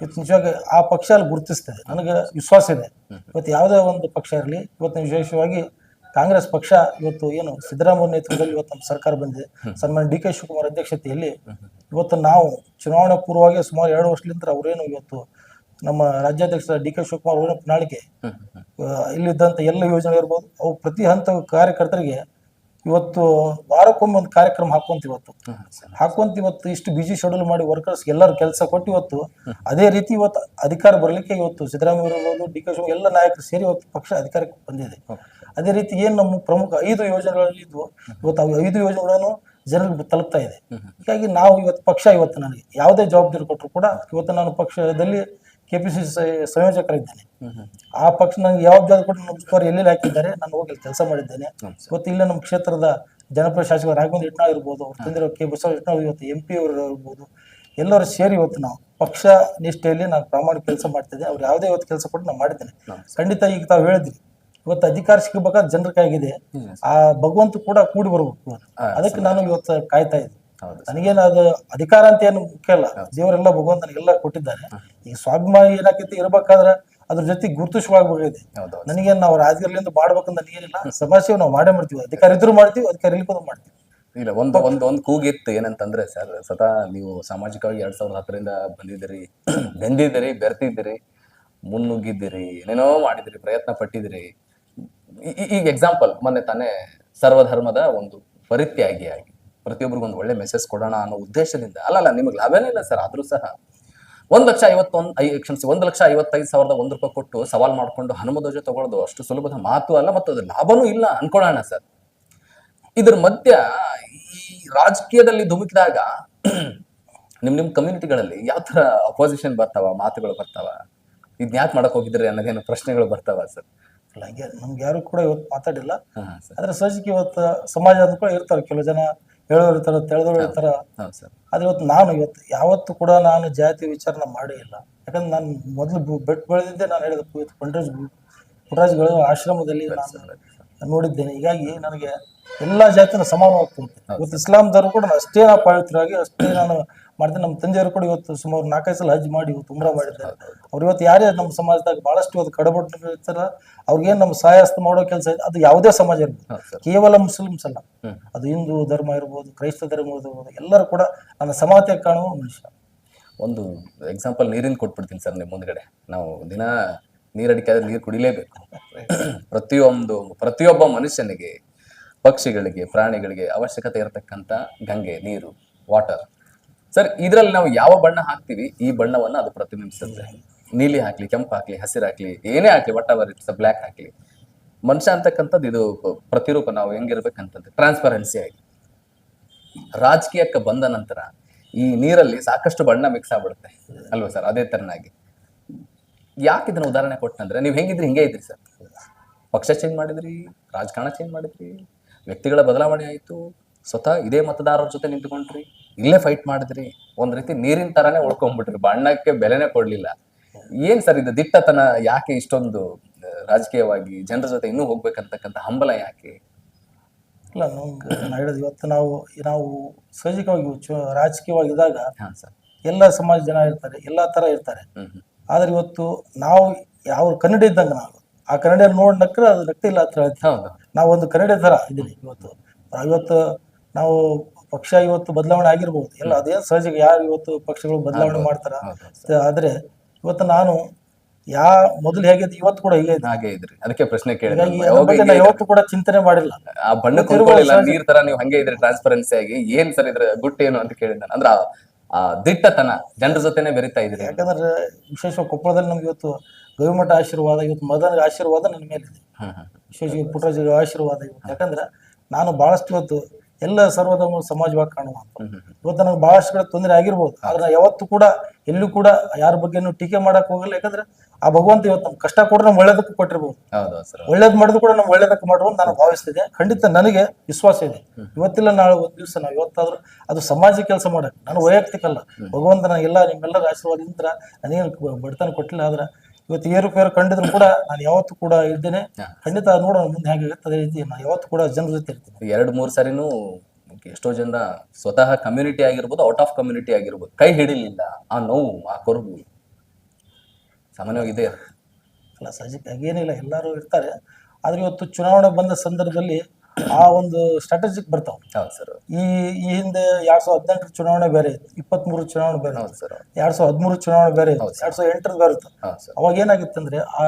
ಇವತ್ತು ನಿಜವಾಗಿ ಆ ಪಕ್ಷ ಅಲ್ಲಿ ಗುರುತಿಸ್ತದೆ ನನಗೆ ವಿಶ್ವಾಸ ಇದೆ. ಇವತ್ತು ಯಾವುದೇ ಒಂದು ಪಕ್ಷ ಇರಲಿ ಇವತ್ತು ವಿಶೇಷವಾಗಿ ಕಾಂಗ್ರೆಸ್ ಪಕ್ಷ ಇವತ್ತು ಏನು ಸಿದ್ದರಾಮಯ್ಯ ನೇತೃತ್ವದಲ್ಲಿ ಇವತ್ತು ನಮ್ಮ ಸರ್ಕಾರ ಬಂದಿದೆ. ಸನ್ಮಾನ್ಯ ಡಿ ಕೆ ಶಿವಕುಮಾರ್ ಅಧ್ಯಕ್ಷತೆಯಲ್ಲಿ ಇವತ್ತು ನಾವು ಚುನಾವಣಾ ಪೂರ್ವವಾಗಿ ಸುಮಾರು ಎರಡು ವರ್ಷದಿಂದ ಅವರೇನು ಇವತ್ತು ನಮ್ಮ ರಾಜ್ಯಾಧ್ಯಕ್ಷ ಡಿ ಕೆ ಶಿವಕುಮಾರ್ ಅವರ ಪ್ರಣಾಳಿಕೆ ಇಲ್ಲಿದ್ದಂಥ ಎಲ್ಲ ಯೋಜನೆ ಇರ್ಬೋದು, ಅವು ಪ್ರತಿ ಹಂತ ಕಾರ್ಯಕರ್ತರಿಗೆ ಇವತ್ತು ವಾರಕ್ಕೊಮ್ಮೆ ಒಂದು ಕಾರ್ಯಕ್ರಮ ಹಾಕೊಂತ ಇವತ್ತು. ಹಾಕೊಂತ ಇವತ್ತು ಇಷ್ಟು ಬಿಜಿ ಶೆಡ್ಯೂಲ್ ಮಾಡಿ ವರ್ಕರ್ಸ್ ಎಲ್ಲರೂ ಕೆಲಸ ಕೊಟ್ಟು ಇವತ್ತು ಅದೇ ರೀತಿ ಇವತ್ತು ಅಧಿಕಾರ ಬರಲಿಕ್ಕೆ ಇವತ್ತು ಸಿದ್ದರಾಮಯ್ಯ ಇರ್ಬೋದು ಡಿ ಕೆ ಶಿವಕುಮಾರ್ ಎಲ್ಲ ನಾಯಕರು ಸೇರಿ ಇವತ್ತು ಪಕ್ಷ ಅಧಿಕಾರಕ್ಕೆ ಬಂದಿದೆ. ಅದೇ ರೀತಿ ಏನು ನಮ್ಮ ಪ್ರಮುಖ ಐದು ಯೋಜನೆಗಳಲ್ಲಿ ಇದ್ವು ಇವತ್ತು ಅವು ಐದು ಯೋಜನೆಗಳನ್ನು ಜನರಿಗೆ ತಲುಪ್ತಾ ಇದೆ. ಹೀಗಾಗಿ ನಾವು ಇವತ್ತು ಪಕ್ಷ ಇವತ್ತು ನನಗೆ ಯಾವುದೇ ಜವಾಬ್ದಾರಿ ಕೊಟ್ಟರು ಕೂಡ ಇವತ್ತು ನಾನು ಪಕ್ಷದಲ್ಲಿ ಕೆ ಪಿ ಸಿ ಸಂಯೋಜಕರಿದ್ದೇನೆ. ಆ ಪಕ್ಷ ನನಗೆ ಜವಾಬ್ದಾರಿ ಕೊಟ್ಟು ನಮ್ಮ ಉಸ್ತುವಾರಿ ಎಲ್ಲೆಲ್ಲಿ ಹಾಕಿದ್ದಾರೆ ನಾನು ಹೋಗಿ ಕೆಲಸ ಮಾಡಿದ್ದೇನೆ. ಇವತ್ತು ಇಲ್ಲೇ ನಮ್ಮ ಕ್ಷೇತ್ರದ ಜನಪ್ರಿಯ ಶಾಸಕ ರಾಘವೇಂದ್ರ ಇಟ್ನಾಳ್ ಇರ್ಬೋದು ಅವ್ರ ತಂದಿರೋ ಕೆ ಬಸವ ಇಟ್ನಾಳ್ ಇವತ್ತು ಎಂ ಪಿ ಅವರು ಇರ್ಬೋದು ಎಲ್ಲರೂ ಸೇರಿ ಇವತ್ತು ನಾವು ಪಕ್ಷ ನಿಷ್ಠೆಯಲ್ಲಿ ನಾನು ಪ್ರಾಮಾಣಿಕ ಕೆಲಸ ಮಾಡ್ತಿದ್ದೆ. ಅವ್ರು ಯಾವುದೇ ಇವತ್ತು ಕೆಲಸ ಕೊಟ್ಟು ನಾನು ಮಾಡಿದ್ದೇನೆ. ಖಂಡಿತ ಈಗ ತಾವು ಹೇಳಿದ್ರಿ. ಇವತ್ತು ಅಧಿಕಾರ ಸಿಗಬೇಕಾದ ಜನರ ಕೈಗಿದೆ ಆ ಭಗವಂತ ಕೂಡ ಕೂಡಿ ಬರ್ಬೇಕು. ಅದಕ್ಕೆ ನಾನು ಇವತ್ತು ಕಾಯ್ತಾ ಇದ್ದೆ ನನಗೇನು ಅದು ಅಧಿಕಾರ ಅಂತ ಏನು ಮುಖ್ಯ ಅಲ್ಲ ದೇವರೆಲ್ಲ ಭಗವಂತನಿಗೆಲ್ಲ ಕೊಟ್ಟಿದ್ದಾರೆ. ಈಗ ಸ್ವಾಭಿಮಾನಿ ಏನಾಕೈತಿ ಇರ್ಬೇಕಾದ್ರೆ ಅದ್ರ ಜೊತೆ ಗುರುತಿಸುವಾಗಬೇಕಾಗಿದೆ ನನಗೇನು ನಾವು ರಾಜಕೀಯದಿಂದ ಮಾಡ್ಬೇಕಂತ ನನಗೇನಿಲ್ಲ. ಸಮಾಜ ಸೇವೆ ನಾವು ಮಾಡೇ ಮಾಡ್ತೀವಿ. ಅಧಿಕಾರ ಇದ್ರು ಮಾಡ್ತೀವಿ ಅಧಿಕಾರ ಇರ್ಲಿಕ್ಕೂ ಮಾಡ್ತೀವಿ. ಇಲ್ಲ ಒಂದು ಒಂದು ಒಂದು ಕೂಗಿತ್ತು ಏನಂತಂದ್ರೆ ಸರ್ ಸದಾ ನೀವು ಸಾಮಾಜಿಕವಾಗಿ ಎರಡ್ ಸಾವಿರದ ಹತ್ತರಿಂದ ಬಂದಿದ್ದೀರಿ ಬೆಂದಿದ್ದೀರಿ ಬೆರ್ತಿದ್ದೀರಿ ಮುನ್ನುಗ್ಗಿದ್ದೀರಿ ಏನೇನೋ ಮಾಡಿದಿರಿ ಪ್ರಯತ್ನ ಪಟ್ಟಿದ್ದೀರಿ. ಈ- ಈ- ಈಗ ಎಕ್ಸಾಂಪಲ್ ಮೊನ್ನೆ ತಾನೇ ಸರ್ವಧರ್ಮದ ಒಂದು ಪರಿತ್ಯಾಗಿ ಆಗಿ ಪ್ರತಿಯೊಬ್ಬರಿಗೂ ಒಂದು ಒಳ್ಳೆ ಮೆಸೇಜ್ ಕೊಡೋಣ ಅನ್ನೋ ಉದ್ದೇಶದಿಂದ, ಅಲ್ಲಲ್ಲ, ನಿಮಗೆ ಲಾಭನೇ ಇಲ್ಲ ಸರ್ ಆದರೂ ಸಹ. ಒಂದ್ ಲಕ್ಷ ಐವತ್ತೊಂದು, ಐ, ಕ್ಷಮಿಸಿ, ಒಂದ್ ಲಕ್ಷ ಐವತ್ತೈದು ಸಾವಿರದ ಒಂದು ರೂಪಾಯಿ ಕೊಟ್ಟು ಸವಾಲ್ ಮಾಡ್ಕೊಂಡು ಹನುಮಧ್ವಜ ತಗೊಳ್ಳೋದು ಅಷ್ಟು ಸುಲಭದ ಮಾತು ಅಲ್ಲ, ಮತ್ತು ಅದು ಲಾಭನೂ ಇಲ್ಲ ಅನ್ಕೊಳ್ಳೋಣ ಸರ್ ಇದ್ರ ಮಧ್ಯ ಈ ರಾಜಕೀಯದಲ್ಲಿ ಧುಮುಕಿದಾಗ ನಿಮ್ ನಿಮ್ ಕಮ್ಯುನಿಟಿಗಳಲ್ಲಿ ಯಾವ ತರ ಅಪೋಸಿಷನ್ ಬರ್ತಾವ, ಮಾತುಗಳು ಬರ್ತಾವ? ಇದ್ ಯಾಕೆ ಮಾಡಕ್ ಹೋಗಿದ್ರಿ ಅನ್ನೋದೇನು ಪ್ರಶ್ನೆಗಳು ಬರ್ತಾವ ಸರ್ ಹಂಗೆ ನಮ್ಗೆ ಯಾರು ಕೂಡ ಇವತ್ತು ಮಾತಾಡಿಲ್ಲ. ಹಾ ಸರ್. ಆದ್ರೆ ಸಹಜಕ್ಕೆ ಇವತ್ತು ಸಮಾಜ ಕೂಡ ಇರ್ತಾರೆ ಕೆಲವು ಜನ ಹೇಳೋರು ಇರ್ತಾರೆ ತಿಳಿದವರು ಇರ್ತಾರ. ಹೌದು ಸರ್. ಆದ್ರೆ ಇವತ್ತು ನಾನು ಇವತ್ತು ಯಾವತ್ತು ಕೂಡ ನಾನು ಜಾತಿ ವಿಚಾರನ ಮಾಡೇ ಇಲ್ಲ. ಯಾಕಂದ್ರೆ ನಾನು ಮೊದಲು ಬೆಟ್ ಬೆಳೆದಿದ್ದೆ ನಾನು ಹೇಳಿದ ಇವತ್ತು ಪಂಡ್ರಾಜ್ ಪುಟ್ಟರಾಜ್ಗಳ ಆಶ್ರಮದಲ್ಲಿ ನಾನು ನೋಡಿದ್ದೇನೆ. ಹೀಗಾಗಿ ನನಗೆ ಎಲ್ಲಾ ಜಾತಿನ ಸಮಾನವಾಗಿ ಇವತ್ತು ಇಸ್ಲಾಂ ಧರ್ಮ ಕೂಡ ನಾನು ಅಷ್ಟೇ ನಾ ಪವಿತ್ರವಾಗಿ ಅಷ್ಟೇ ನಾನು ಮಾಡ್ತೇನೆ ನಮ್ಮ ತಂದೆಯವರು ಕೂಡ ಇವತ್ತು ಸುಮಾರು ನಾಲ್ಕೈದು ಸಲ ಹಜ್ ಮಾಡಿ ಇವತ್ತು ಉಮ್ರಾ ಮಾಡಿದ್ದಾರೆ. ಅವ್ರು ಇವತ್ತು ಯಾರೇ ನಮ್ಮ ಸಮಾಜದಾಗ ಬಹಳಷ್ಟು ಇವತ್ತು ಕಡಬಟ್ಟು ಇರ್ತಾರ ಅವ್ರಿಗೇನು ನಮ್ಮ ಸಹಾಯಸ್ತ ಮಾಡೋ ಕೆಲಸ ಇದೆ ಅದು ಯಾವುದೇ ಸಮಾಜ ಇರ್ಬೋದು ಕೇವಲ ಮುಸ್ಲಿಮ್ಸ್ ಅಲ್ಲ. ಅದು ಹಿಂದೂ ಧರ್ಮ ಇರ್ಬೋದು ಕ್ರೈಸ್ತ ಧರ್ಮ ಇರ್ಬೋದು ಎಲ್ಲರೂ ಕೂಡ ನನ್ನ ಸಮಾಜಕ್ಕೆ ಕಾಣುವ ಮನುಷ್ಯ ಒಂದು ಎಕ್ಸಾಂಪಲ್ ನೀರಿಂದ ಕೊಟ್ಬಿಡ್ತೀನಿ ಸರ್ ನಿಮ್ಮ ಮುಂದ್ಗಡೆ. ನಾವು ದಿನ ನೀರಡಿಕೆ ಆದ್ರೆ ನೀರು ಕುಡಿಲೇಬೇಕು. ಪ್ರತಿಯೊಂದು ಪ್ರತಿಯೊಬ್ಬ ಮನುಷ್ಯನಿಗೆ ಪಕ್ಷಿಗಳಿಗೆ ಪ್ರಾಣಿಗಳಿಗೆ ಅವಶ್ಯಕತೆ ಇರತಕ್ಕಂಥ ಗಂಗೆ ನೀರು ವಾಟರ್ ಸರ್, ಇದರಲ್ಲಿ ನಾವು ಯಾವ ಬಣ್ಣ ಹಾಕ್ತಿವಿ, ಈ ಬಣ್ಣವನ್ನ ಅದು ಪ್ರತಿಬಿಂಬಿಸುತ್ತೆ. ನೀಲಿ ಹಾಕ್ಲಿ, ಕೆಂಪು ಹಾಕ್ಲಿ, ಹಸಿರು ಹಾಕ್ಲಿ, ಏನೇ ಹಾಕ್ಲಿ ವಾಟ್ ಅವರ್ ಇಟ್ಸ್ ಬ್ಲ್ಯಾಕ್ ಹಾಕ್ಲಿ. ಮನುಷ್ಯ ಅಂತಕ್ಕಂಥದ್ದು ಇದು ಪ್ರತಿರೂಪ, ನಾವು ಹೆಂಗಿರ್ಬೇಕಂತಂದ್ರೆ ಟ್ರಾನ್ಸ್ಪರೆನ್ಸಿ ಆಗಿ. ರಾಜಕೀಯಕ್ಕೆ ಬಂದ ನಂತರ ಈ ನೀರಲ್ಲಿ ಸಾಕಷ್ಟು ಬಣ್ಣ ಮಿಕ್ಸ್ ಆಗ್ಬಿಡುತ್ತೆ. ಅಲ್ವಾ ಸರ್? ಅದೇ ತರನಾಗಿ. ಯಾಕೆ ಇದನ್ನ ಉದಾಹರಣೆ ಕೊಟ್ಟಂದ್ರೆ ನೀವು ಹೆಂಗಿದ್ರಿ, ಹಿಂಗೆ ಇದ್ರಿ ಸರ್. ಪಕ್ಷ ಚೇಂಜ್ ಮಾಡಿದ್ರಿ, ರಾಜಕಾರಣ ಚೇಂಜ್ ಮಾಡಿದ್ರಿ, ವ್ಯಕ್ತಿಗಳ ಬದಲಾವಣೆ ಆಯ್ತು ಸ್ವತಃ ಇದೇ ಮತದಾರರ ಜೊತೆ ನಿಂತ್ಕೊಂಡ್ರಿ ಇಲ್ಲೇ ಫೈಟ್ ಮಾಡಿದ್ರಿ ಒಂದ್ ರೀತಿ ನೀರಿನ ತರಾನೇ ಉಳ್ಕೊಂಡ್ಬಿಟ್ರಿ ಬಣ್ಣಕ್ಕೆ ಬೆಲೆನೇ ಕೊಡ್ಲಿಲ್ಲ. ಏನ್ ಸರ್ ಇದು ದಿಟ್ಟತನ ಯಾಕೆ ಇಷ್ಟೊಂದು ರಾಜಕೀಯವಾಗಿ ಜನರ ಜೊತೆ ಇನ್ನೂ ಹೋಗ್ಬೇಕಂತಕ್ಕಂಥ ಹಂಬಲ ಯಾಕೆ? ಇಲ್ಲ ನಾವು ಹೇಳೋದು ಇವತ್ತು ನಾವು ನಾವು ಸಹಜವಾಗಿ ಚು- ರಾಜಕೀಯವಾಗಿ ಇದ್ದಾಗ ಎಲ್ಲ ಸಮಾಜ ಜನ ಇರ್ತಾರೆ ಎಲ್ಲ ತರ ಇರ್ತಾರೆ. ಆದ್ರೆ ಇವತ್ತು ನಾವು ಯಾವ ಕನ್ನಡ ಇದ್ದಂಗ ನಾವು ಆ ಕನ್ನಡ ನೋಡಿ ನಕ್ರೆ ಅದು ರಕ್ತ ಇಲ್ಲ ಅಂತ ಹೇಳ್ತೀವಿ. ನಾವು ಒಂದು ಕನ್ನಡ ತರ ಇದೀವಿ ಇವತ್ತು. ಇವತ್ತು ನಾವು ಪಕ್ಷ ಇವತ್ತು ಬದಲಾವಣೆ ಆಗಿರ್ಬೋದು. ಎಲ್ಲ ಅದೇ ಸಹಜ ಯಾರು ಇವತ್ತು ಪಕ್ಷಗಳು ಬದಲಾವಣೆ ಮಾಡ್ತಾರ. ಆದ್ರೆ ಇವತ್ತು ನಾನು ಯಾ ಮೊದಲು ಹೇಗಿದ್ದು ಇವತ್ತು ಕೂಡ ಹೀಗೆ ಹಾಗೆ ಇದ್ರಿ. ಅದಕ್ಕೆ ಪ್ರಶ್ನೆ ಕೇಳಿದೆ ಯಾವತ್ತು ಅದ್ರ ಬಗ್ಗೆ ನಾನು ಯಾವತ್ತೂ ಕೂಡ ಚಿಂತನೆ ಮಾಡಿಲ್ಲ. ಆ ಬಣ್ಣ ಕೊಂಡ್ಕೊಳ್ಳಿಲ್ಲ ನೀರ್ ತರ ನೀವು ಹಂಗೆ ಇದ್ರೆ ಟ್ರಾನ್ಸ್ಪರೆನ್ಸಿ ಆಗಿ ಏನ್ ಸರ್ ಇದ್ರ ಗುಟ್ ಏನು ಅಂತ ಕೇಳಿದ ಅಂದ್ರೆ ಆ- ದಿಟ್ಟತನ ಜನರ ಜೊತೆನೆ ಬೆರಿತಾ ಇದ್ರಿ. ಯಾಕಂದ್ರೆ ವಿಶೇಷ ಕೊಪ್ಪಳದಲ್ಲಿ ನಮ್ಗೆ ಇವತ್ತು ಗವಿಮಠ ಆಶೀರ್ವಾದ ಇವತ್ತು ಮದನ ಆಶೀರ್ವಾದ ನನ್ನ ಮೇಲಿದೆ. ವಿಶೇಷ ಪುಟ್ಟರಾಜ ಆಶೀರ್ವಾದ ಇವತ್ತು. ಯಾಕಂದ್ರೆ ನಾನು ಬಹಳಷ್ಟು ಇವತ್ತು ಎಲ್ಲ ಸರ್ವಧರ್ಮ ಸಮಾಜವಾಗಿ ಕಾಣುವಂತ ಹ್ಮ್. ಇವತ್ತು ನನಗೆ ಬಹಳಷ್ಟು ಕಡೆ ತೊಂದರೆ ಆಗಿರ್ಬೋದು. ಆದ್ರೆ ಯಾವತ್ತೂ ಕೂಡ ಎಲ್ಲೂ ಕೂಡ ಯಾರ ಬಗ್ಗೆನೂ ಟೀಕೆ ಮಾಡಕ್ ಹೋಗಲ್ಲ. ಯಾಕಂದ್ರೆ ಆ ಭಗವಂತ ಇವತ್ತು ನಮ್ಗೆ ಕಷ್ಟ ಕೊಡ್ರೆ ನಮ್ಮ ಒಳ್ಳೇದಕ್ಕೆ ಕೊಟ್ಟಿರ್ಬೋದು. ಒಳ್ಳೇದ್ ಮಾಡಿದ್ರು ಕೂಡ ನಾವು ಒಳ್ಳೇದಕ್ಕೆ ಮಾಡುವಂತ ನಾನು ಭಾವಿಸ್ತಿದ್ದೆ. ಖಂಡಿತ ನನಗೆ ವಿಶ್ವಾಸ ಇದೆ. ಇವತ್ತಿಲ್ಲ ನಾಳೆ ಒಂದ್ ದಿವಸ ನಾವು ಇವತ್ತಾದ್ರೂ ಅದು ಸಮಾಜ ಕೆಲಸ ಮಾಡಕ್. ನಾನು ವೈಯಕ್ತಿಕ ಅಲ್ಲ ಭಗವಂತ ನನಗೆಲ್ಲ ನಿಮ್ಮೆಲ್ಲರ ಆಶೀರ್ವಾದದಿಂದ ನನಗೇನು ಬಡತನ ಕೊಟ್ಟಿಲ್ಲ ಆದ್ರೆ ಇವತ್ತು ಏರುಪೇರು ಕಂಡಿದ್ರು ಕೂಡ ನಾನು ಯಾವತ್ತು ಕೂಡ ಇದ್ದೇನೆ. ಖಂಡಿತ ನೋಡೋಣ ಮುಂದೆ ಹೇಗಾಗುತ್ತೆ ಅದೇ ರೀತಿ. ನಾನು ಯಾವತ್ತು ಕೂಡ ಜನರ ಜೊತೆ ಇರ್ತೀನಿ. ಎರಡು ಮೂರು ಸಾರಿನೂ ಎಷ್ಟೋ ಜನ ಸ್ವತಃ ಕಮ್ಯುನಿಟಿ ಆಗಿರ್ಬೋದು ಔಟ್ ಆಫ್ ಕಮ್ಯುನಿಟಿ ಆಗಿರ್ಬೋದು ಕೈ ಹಿಡಿಲಿಲ್ಲ. ಆ ನೋವು ಆ ಕೊರಗು ಸಾಮಾನ್ಯವಾಗಿದೆ. ಅಲ್ಲ ಸಹಜಕ್ಕೆ ಹಾಗೇನಿಲ್ಲ. ಎಲ್ಲರೂ ಇರ್ತಾರೆ. ಆದ್ರೆ ಇವತ್ತು ಚುನಾವಣೆ ಬಂದ ಸಂದರ್ಭದಲ್ಲಿ ಆ ಒಂದು ಸ್ಟ್ರಾಟಜಿಕ್ ಬರ್ತಾವ. ಹೌದು ಸರ್. ಈ ಈ ಹಿಂದೆ ಎರಡ್ ಸಾವಿರದ ಹದಿನೆಂಟರ ಚುನಾವಣೆ ಬೇರೆ ಇತ್ತು. ಇಪ್ಪತ್ತ್ ಮೂರು ಚುನಾವಣೆ ಬೇರೆ ಇತ್ತು. ಹೌದು ಸರ್ ಎರಡ್ ಸಾವಿರದ ಹದಿಮೂರು ಚುನಾವಣೆ ಬೇರೆ ಇತ್ತು. ಎರಡ್ ಸಾವಿರದ ಎಂಟರ ಬೇರೆ ಇತ್ತು ಹೌದು ಸರ್. ಅವಾಗ ಏನಾಗಿತ್ತಂದ್ರೆ ಆ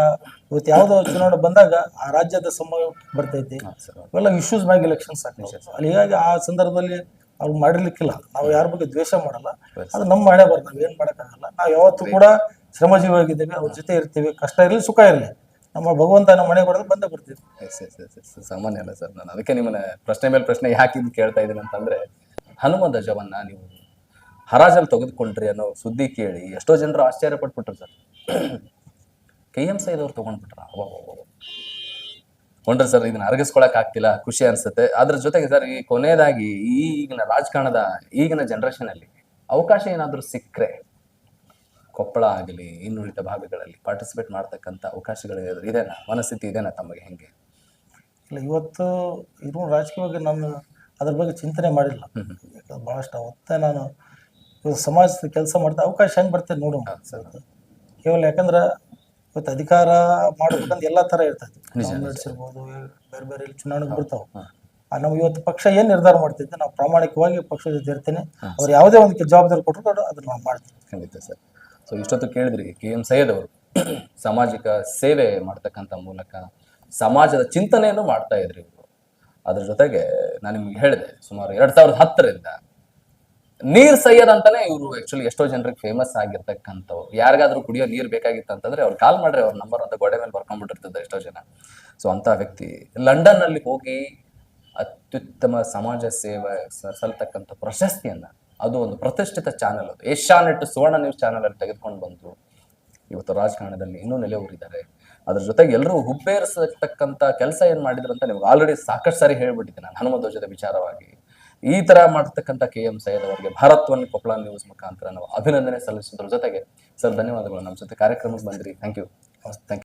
ಇವತ್ತು ಯಾವ್ದೋ ಚುನಾವಣೆ ಬಂದಾಗ ಆ ರಾಜ್ಯದ ಸಮಯ ಬರ್ತೈತಿ. ಹೌದು ಸರ್ ಇವೆಲ್ಲ ಇಶ್ಯೂಸ್ ಮ್ಯಾಗ ಎಲೆಕ್ಷನ್ಸ್ ಅಲ್ಲಿ ಹೀಗಾಗಿ ಆ ಸಂದರ್ಭದಲ್ಲಿ ಅವ್ರು ಮಾಡಿರ್ಲಿಕ್ಕಿಲ್ಲ. ನಾವು ಯಾರ ಬಗ್ಗೆ ದ್ವೇಷ ಮಾಡಲ್ಲ. ಅದು ನಮ್ಮ ಹಣೆ ಬರ್ ನಾವ್ ಏನ್ ಮಾಡಕ್ಕಾಗಲ್ಲ. ನಾವು ಯಾವತ್ತೂ ಕೂಡ ಶ್ರಮಜೀವಿಯಾಗಿದ್ದೇವೆ ಅವ್ರ ಜೊತೆ ಇರ್ತೀವಿ. ಕಷ್ಟ ಇರಲಿ ಸುಖ ಇರಲಿ. ನಮ್ಮ ಭಗವಂತ ನಮ್ಮ ಮನೆ ಕೊಡೋದು ಬಂದೇ ಬರ್ತೀವಿ ಎಸ್ ಸಾಮಾನ್ಯ ಅಲ್ಲ ಸರ್. ನಾನು ಅದಕ್ಕೆ ನಿಮ್ಮನ್ನ ಪ್ರಶ್ನೆ ಮೇಲೆ ಪ್ರಶ್ನೆ ಯಾಕೆ ಇದು ಕೇಳ್ತಾ ಇದ್ದೀನಿ ಅಂತಂದ್ರೆ, ಹನುಮ ಧ್ವಜವನ್ನ ನೀವು ಹರಾಜಲ್ಲಿ ತೆಗೆದುಕೊಂಡ್ರಿ ಅನ್ನೋ ಸುದ್ದಿ ಕೇಳಿ ಎಷ್ಟೋ ಜನರು ಆಶ್ಚರ್ಯ ಪಟ್ಬಿಟ್ರು ಸರ್. ಕೆ ಎಂ ಸೈದವ್ರು ತಗೊಂಡ್ಬಿಟ್ರ? ಕೊಂಡ್ರೆ ಸರ್, ಇದನ್ನ ಅರಗಿಸ್ಕೊಳಕ್ ಆಗ್ತಿಲ್ಲ, ಖುಷಿ ಅನ್ಸುತ್ತೆ. ಅದ್ರ ಜೊತೆಗೆ ಸರ್, ಈ ಕೊನೆಯದಾಗಿ ಈಗಿನ ರಾಜಕಾರಣದ ಈಗಿನ ಜನರೇಷನ್ ಅಲ್ಲಿ ಅವಕಾಶ ಏನಾದ್ರೂ ಸಿಕ್ಕರೆ ಕೊಪ್ಪಳ ಆಗಲಿ ಇನ್ನುಳಿದ ಭಾಗಗಳಲ್ಲಿ ಪಾರ್ಟಿಸಿಪೇಟ್ ಮಾಡ್ತಕ್ಕಂಥ ಅವಕಾಶಗಳು ಇದೆ ಇದೆನಾ ಮನಸ್ಥಿತಿ ಇದೆನಾ ತಮಗೆ ಹೆಂಗೆ? ಇಲ್ಲ ಇವತ್ತು ಇರೋ ರಾಜಕೀಯವಾಗಿ ನಾನು ಅದ್ರ ಬಗ್ಗೆ ಚಿಂತನೆ ಮಾಡಿಲ್ಲ. ಯಾಕಂದ್ರೆ ಬಹಳಷ್ಟು ಅವತ್ತೇ ನಾನು ಇವತ್ತು ಸಮಾಜದ ಕೆಲಸ ಮಾಡ್ತಾ ಅವಕಾಶ ಹೆಂಗೆ ಬರ್ತದೆ ನೋಡು. ಕೇವಲ ಯಾಕಂದ್ರೆ ಇವತ್ತು ಅಧಿಕಾರ ಮಾಡ್ಬೇಕಂತ ಎಲ್ಲ ಥರ ಇರ್ತೈತಿ ನಡೆಸಿರ್ಬೋದು ಬೇರೆ ಬೇರೆ ಚುನಾವಣೆ ಚುನಾವಣೆಗೆ ಬರ್ತಾವ. ನಾವು ಇವತ್ತು ಪಕ್ಷ ಏನು ನಿರ್ಧಾರ ಮಾಡ್ತಿದ್ದೆ ನಾವು ಪ್ರಾಮಾಣಿಕವಾಗಿ ಪಕ್ಷದ ಜೊತೆ ಇರ್ತೇನೆ. ಅವ್ರು ಯಾವುದೇ ಒಂದು ಜವಾಬ್ದಾರಿ ಕೊಟ್ಟರು ಅದನ್ನ ನಾವು ಮಾಡ್ತೀವಿ. ಖಂಡಿತ ಸರ್. ಸೊ ಇಷ್ಟೊತ್ತು ಕೇಳಿದ್ರಿ, ಕೆ ಎಂ ಸೈಯದ್ ಅವರು ಸಾಮಾಜಿಕ ಸೇವೆ ಮಾಡ್ತಕ್ಕಂಥ ಮೂಲಕ ಸಮಾಜದ ಚಿಂತನೆಯನ್ನು ಮಾಡ್ತಾ ಇದ್ರಿ ಇವರು. ಅದ್ರ ಜೊತೆಗೆ ನಾನು ನಿಮ್ಗೆ ಹೇಳಿದೆ, ಸುಮಾರು ಎರಡ್ ಸಾವಿರದ ಹತ್ತರಿಂದ ನೀರ್ ಸೈಯದ್ ಅಂತಾನೆ ಇವರು ಆಕ್ಚುಲಿ ಎಷ್ಟೋ ಜನರಿಗೆ ಫೇಮಸ್ ಆಗಿರ್ತಕ್ಕಂಥವ್ರು. ಯಾರಿಗಾದ್ರೂ ಕುಡಿಯೋ ನೀರ್ ಬೇಕಾಗಿತ್ತು ಅಂತಂದ್ರೆ ಅವ್ರು ಕಾಲ್ ಮಾಡ್ರಿ ಅವ್ರ ನಂಬರ್ ಅಂತ ಗೋಡೆ ಮೇಲೆ ಬರ್ಕೊಂಡ್ಬಿಟ್ಟಿರ್ತದೆ ಎಷ್ಟೋ ಜನ. ಸೊ ಅಂತ ವ್ಯಕ್ತಿ ಲಂಡನ್ ಅಲ್ಲಿ ಹೋಗಿ ಅತ್ಯುತ್ತಮ ಸಮಾಜ ಸೇವೆ ಸಲ್ತಕ್ಕಂಥ ಪ್ರಶಸ್ತಿಯನ್ನ ಅದು ಒಂದು ಪ್ರತಿಷ್ಠಿತ ಚಾನೆಲ್ ಅದು. ಏಷ್ಯಾನೆಟ್ ಸುವರ್ಣ ನ್ಯೂಸ್ ಚಾನೆಲ್ ಅಲ್ಲಿ ತೆಗೆದುಕೊಂಡು ಬಂತು ಇವತ್ತು ರಾಜಕಾರಣದಲ್ಲಿ ಇನ್ನೂ ನೆಲೆ ಊರಿದ್ದಾರೆ ಅದ್ರ ಜೊತೆಗೆ ಎಲ್ಲರೂ ಹುಬ್ಬೇರಿಸತಕ್ಕಂತ ಕೆಲಸ ಏನ್ ಮಾಡಿದ್ರು ಅಂತ ನಿಮ್ಗೆ ಆಲ್ರೆಡಿ ಸಾಕಷ್ಟು ಸಾರಿ ಹೇಳ್ಬಿಟ್ಟಿದ್ದೆ ನಾನು, ಹನುಮ ಧ್ವಜದ ವಿಚಾರವಾಗಿ. ಈ ತರ ಮಾಡ್ತಕ್ಕಂಥ ಕೆ ಎಂ ಸೈಯದ್ ಅವರಿಗೆ ಭಾರತ್ವನ್ ಕೊಪ್ಪಳ ನ್ಯೂಸ್ ಮುಖಾಂತರ ನಾವು ಅಭಿನಂದನೆ ಸಲ್ಲಿಸೋದ್ರ ಜೊತೆಗೆ. ಸರ್, ಧನ್ಯವಾದಗಳು. ನಮ್ಮ ಜೊತೆ ಕಾರ್ಯಕ್ರಮಕ್ಕೆ ಬಂದ್ರಿ. Thank you thank you